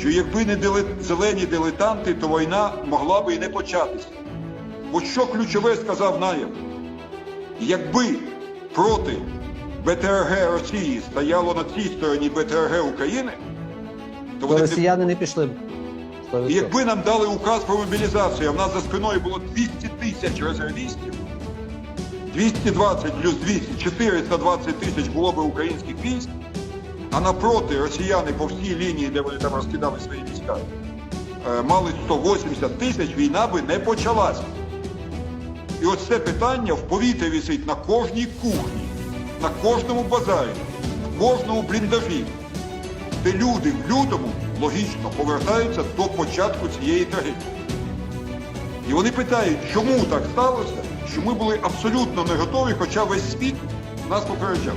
що якби не дили- зелені дилетанти, то війна могла би і не початися. От що ключове сказав Наєв? Якби проти БТРГ Росії стояло на цій стороні БТРГ України, то То вони росіяни не пішли б. і якби нам дали указ про мобілізацію, а в нас за спиною було 200 тисяч резервістів, 220 плюс 200, 420 тисяч було б українських військ, а напроти росіяни по всій лінії, де вони там розкидали свої війська, е, мали 180 тисяч, війна би не почалася. І ось це питання в повітрі висить на кожній кухні, на кожному базарі, в кожному бліндажі де люди в лютому логічно повертаються до початку цієї трагедії. І вони питають, чому так сталося, що ми були абсолютно не готові, хоча весь світ нас попереджав.